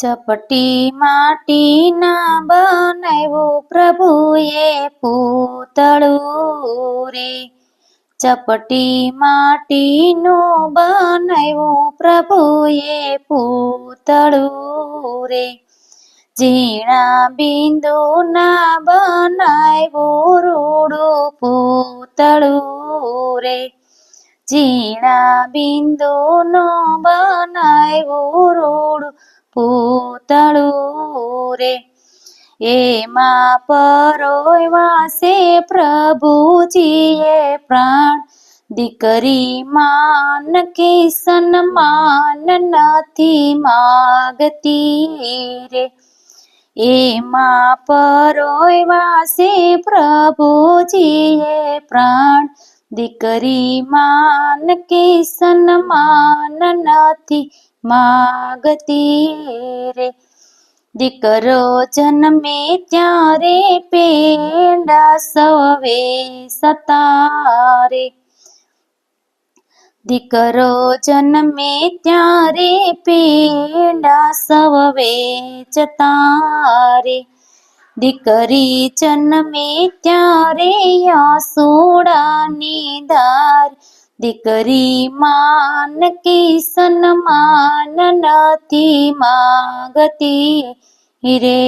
ચપટી માટીના બનાવ્યું પ્રભુએ પૂતળું રે ચપટી માટીનું બનાવ્યું પ્રભુએ પૂતળું રે ઝીણા બિંદુના બનાવ્યું રૂડું પૂતળું રે ઝીણા બિંદુનો બનાવ્યું રૂડું પૂતળું રે. એમાં પરોયવા છે પ્રભુજીએ પ્રાણ. દીકરી માન કે સન્માન નથી માગતી રે. એમાં પરોયવા છે પ્રભુજીએ પ્રાણ. દીકરી માન કે સન્માન નથી માગતી રે દીકરો જન્મે ત્યારે પેંડા સવે સતારે દીકરો જન્મે ત્યારે પેંડા સવે જતારે દીકરી જન્મે ત્યારે યાસોડાની ધાર દીકરી માન કે સન્માન નથી માગતી. રે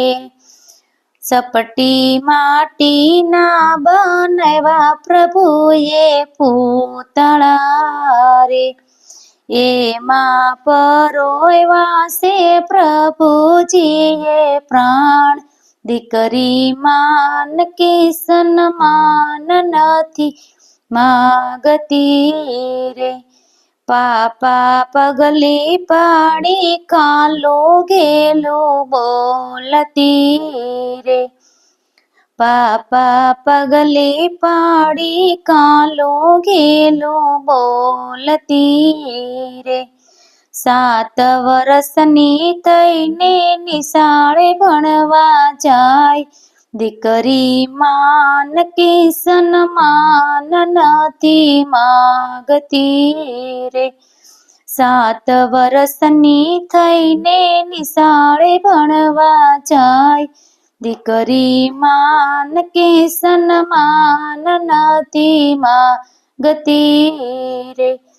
સપટી માટીના બનાવ્યા પ્રભુએ પૂતળા રે એમાં પરોયવા છે પ્રભુજીએ પ્રાણ. દીકરી માન કે સન્માન નથી માગતી રે. પાપા પગલે પાડી કાલો ગેલો બોલતી રે. પાપા પગલે પાડી કાલો ગેલો બોલતી રે. સાત વર્ષની થઈને નિશાળે ભણવા જાય. દીકરી માન કે સન્માન નથી માગતી રે. સાત વર્ષની થઈને નિશાળે ભણવા જાય. દીકરી માન કે સન્માન નથી માગતી રે.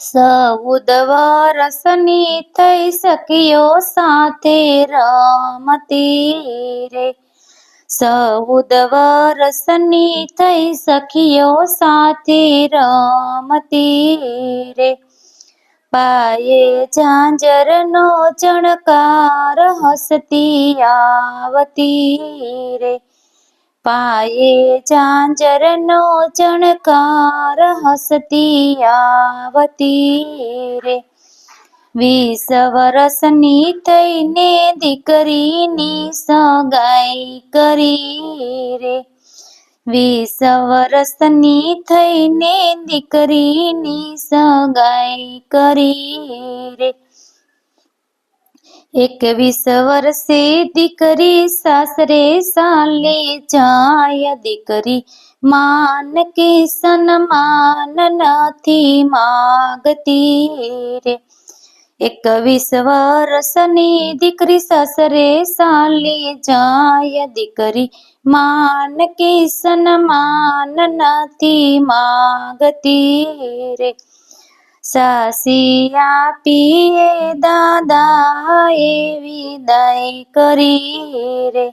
ચૌદ વર્ષની થઈ શક્યો સાથે રમતી રે. ચૌદ વર્ષની થઈ સખીઓ સાથે રમતી રે. પાયે ઝાંઝરનો ચણકાર હસતી આવતી રે. પાયે ઝાંઝરનો ચણકાર હસતી આવતી રે. વીસ વર્ષની થઈને દીકરીની સગાઈ કરી રે. વીસ વર્ષની થઈને દીકરીની સગાઈ કરી રે. એકવીસ વર્ષે દીકરી સાસરે સાલે જાય. દીકરી માન કે સન્માન નથી માગતી રે. એકવીસ વર્ષની દીકરી સાસરે સાલે જાય. દીકરી માન કે સન્માન નથી માગતી રે. સાસી આપીએ દાદાએ વિદાય કરી રે.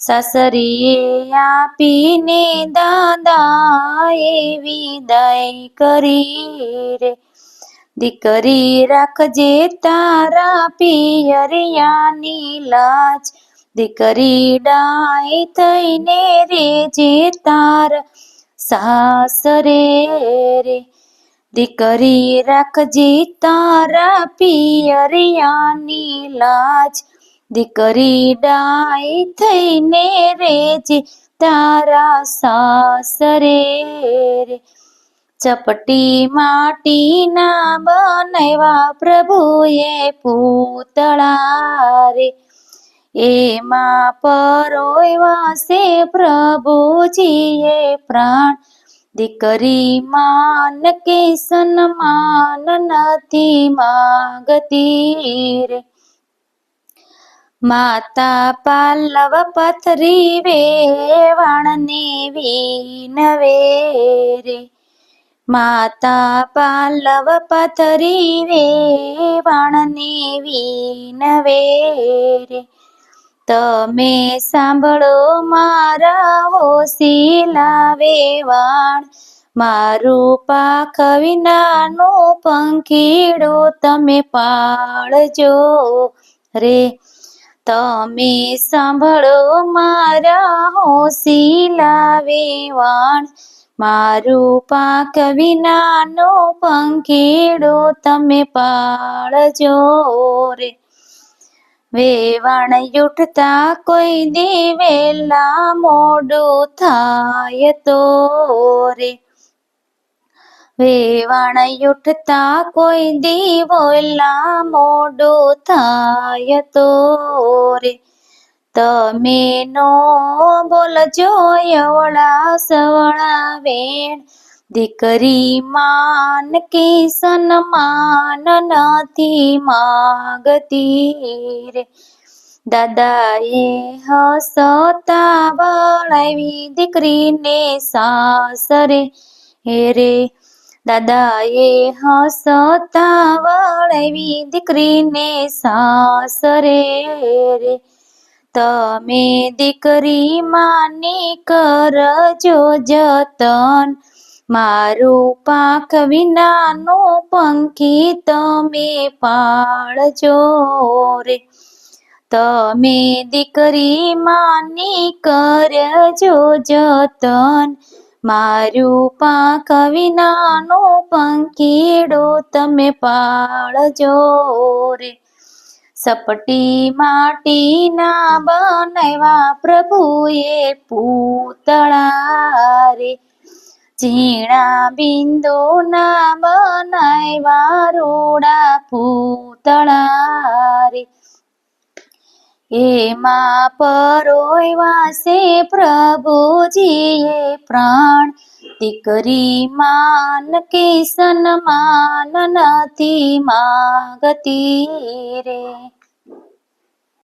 સાસરીએ આપીને દાદાએ વિદાય કરી રે. દીકરી રાખજે તારા પિયરિયાની લાજ. દીકરી ડાય થઈને રેજે તાર સાસરે રે. દીકરી રાખજે તારા પિયરિયાની લાજ. દીકરી ડાય થઈને રેજે તારા સાસરે રે. ચપટી માટીના બનાવ્યા પ્રભુએ પૂતળા રે. એમાં પરોયવા છે પ્રભુજીએ પ્રાણ. દીકરી માન કે સન્માન નથી માગતી રે. માતા પાલવ પથરી વેવાણને વિનવે રે. માતા પાલવ પથરી વેવાણને વિનવે રે. તમે સાંભળો મારા હોશીલા વેવાણ. મારું પાખ વિનાનું પંખીડો તમે પાળજો. રે, તમે સાંભળો મારા હોશીલા વેવાણ. મારું પાક વિનાનો પંખીડો તમે પાળજો. રે વેવાણ ઉઠતા કોઈ દિવેલા મોડું થાય તો રે. વેવાણ ઉઠતા કોઈ દીવોલા મોડું થાય તો રે. તમે નો બોલજો એવડા સવળા વેણ દીકરી માન કે સન્માન નથી માગતી રે. દાદાએ હસતા વળાવી દીકરીને સાસરે હે રે. દાદાએ હસતા વળાવી દીકરીને સાસરે રે. તમે દીકરી માની કરજો જતન. મારું પાખ વિનાનું પંખી તમે પાળજો રે. તમે દીકરી માની કરજો જતન. મારું પાક વિનાનું પંખીડો તમે પાળજો રે. સપટી માટીના બનાવ્યા પ્રભુએ પૂતળા રે. ઝીણા બિંદુના બનાવ્યા રોડા પૂતળા રે એમાં પરોયવા છે પ્રભુજીએ પ્રાણ. દીકરી માન કે સન્માન નથી માગતી રે.